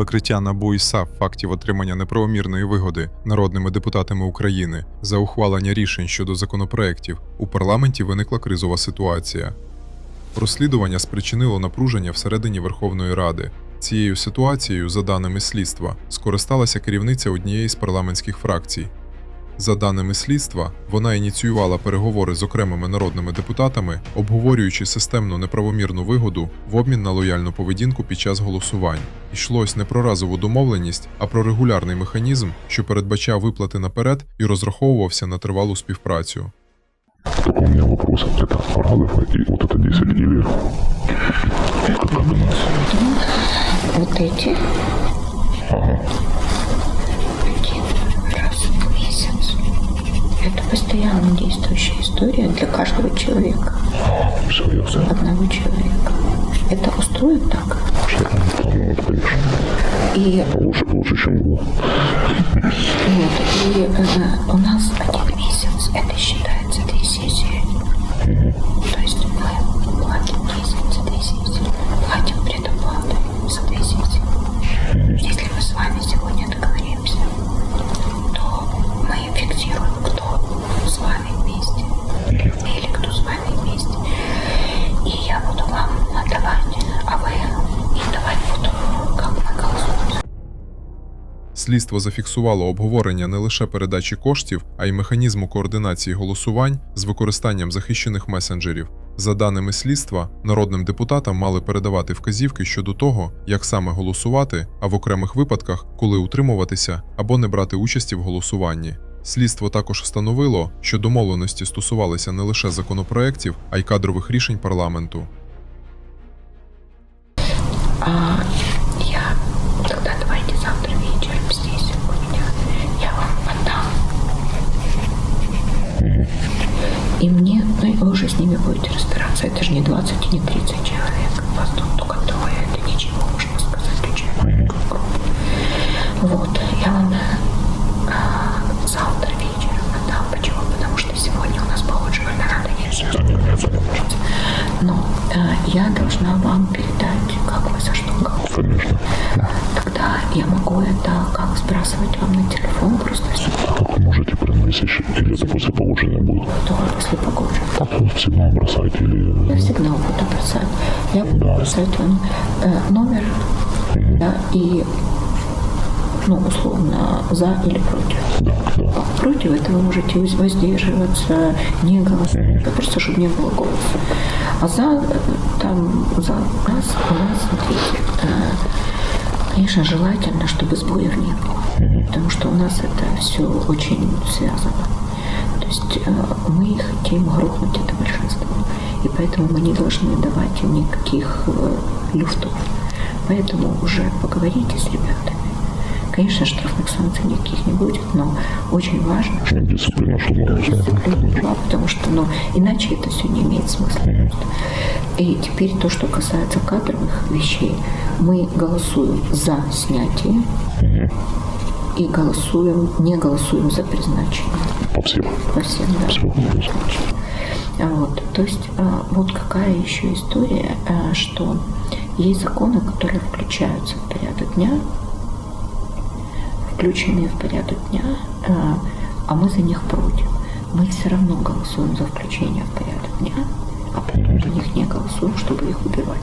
Викриття НАБУ і САП фактів отримання неправомірної вигоди народними депутатами України за ухвалення рішень щодо законопроєктів у парламенті виникла кризова ситуація. Розслідування спричинило напруження всередині Верховної Ради. Цією ситуацією, за даними слідства, скористалася керівниця однієї з парламентських фракцій. За даними слідства, вона ініціювала переговори з окремими народними депутатами, обговорюючи системну неправомірну вигоду в обмін на лояльну поведінку під час голосувань. Йшлось не про разову домовленість, а про регулярний механізм, що передбачав виплати наперед і розраховувався на тривалу співпрацю. Только у меня вопрос. Это Парадов и вот это 10 или как у нас? Вот эти. Ага. Раз в месяц. Это постоянно действующая история для каждого человека, ясно. одного человека. Это устроит так. Ну, это, конечно. И, Лучше, лучше, чем было. вот, и э, у нас один Слідство зафіксувало обговорення не лише передачі коштів, а й механізму координації голосувань з використанням захищених месенджерів. За даними слідства, народним депутатам мали передавати вказівки щодо того, як саме голосувати, а в окремих випадках, коли утримуватися або не брати участі в голосуванні. Слідство також встановило, що домовленості стосувалися не лише законопроєктів, а й кадрових рішень парламенту. И мне, ну и вы уже с ними будете разбираться. Это же не 20 и не 30 человек. Вас тут только трое. Это ничего, можно сказать, учебная группа. Вот, я вам а, завтра вечером отдам. Почему? Потому что сегодня у нас погоджевальная рада есть. Но э, я должна вам передать, как вы за что. Конечно. Я могу это как сбрасывать вам на телефон просто вы можете месяц или это после получения будет? то после погоджи. Так вот всегда бросайте Я или... сигнал буду бросать. Я буду Да. бросать вам э, номер да, и ну, условно, за или против. Да, да. А Против этого вы можете воз- воздерживаться, не голосовать, просто чтобы не было голоса. А за, э, там, за у нас, смотрите, конечно, желательно, чтобы сбоев не было, потому что у нас это все очень связано. То есть э, мы хотим грохнуть это большинство, и поэтому мы не должны давать им никаких э, люфтов. Поэтому уже поговорите с ребятами. Конечно, штрафных санкций никаких не будет, но очень важно, Дисциплина, мы дисциплина потому что ну, иначе это все не имеет смысла. просто. И теперь то, что касается кадровых вещей, мы голосуем за снятие и голосуем, не голосуем за призначение по всем. по всем да. Всего вопросов. А Вот, то есть а, вот какая еще история, а, что есть законы, которые включаются в порядок дня, включенные в порядок дня, а, а мы за них против. Мы все равно голосуем за включение в порядок дня, а за них не голосуем, чтобы их убивать.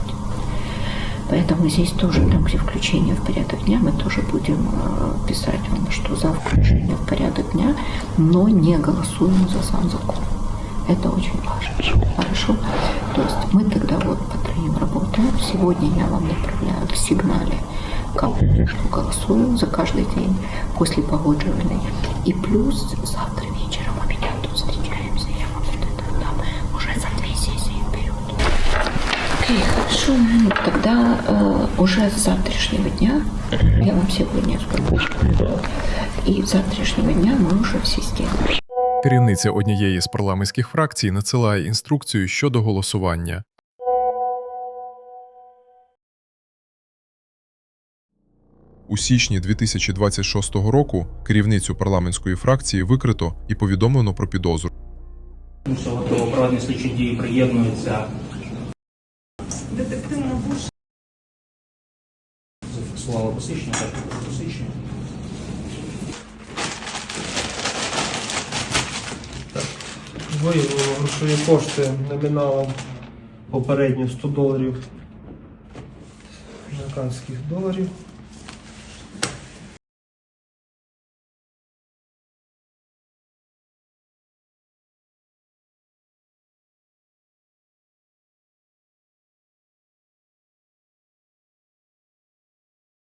Поэтому здесь тоже, там, где включение в порядок дня, мы тоже будем э, писать вам, что за включение в порядок дня, но не голосуем за сам закон. Это очень важно. Хорошо? То есть мы тогда вот по троим работаем. Сегодня я вам направляю в сигнале, как что голосую за каждый день после погодживальной. И плюс завтра вечером у меня тут встречаемся. Я вам вот это дам уже за две сессии вперед. Окей, хорошо. Тогда э, уже с завтрашнего дня, я вам сегодня скажу, Да. и с завтрашнего дня мы уже в системе. Керівниця однієї з парламентських фракцій надсилає інструкцію щодо голосування. У січні 2026 року керівницю парламентської фракції викрито і повідомлено про підозру. Що слідчі дії приєднуються. Детективна буш. Зафіксувала посичення, так посичення. Виявило грошові кошти номіналом попередньо 100 доларів американських доларів.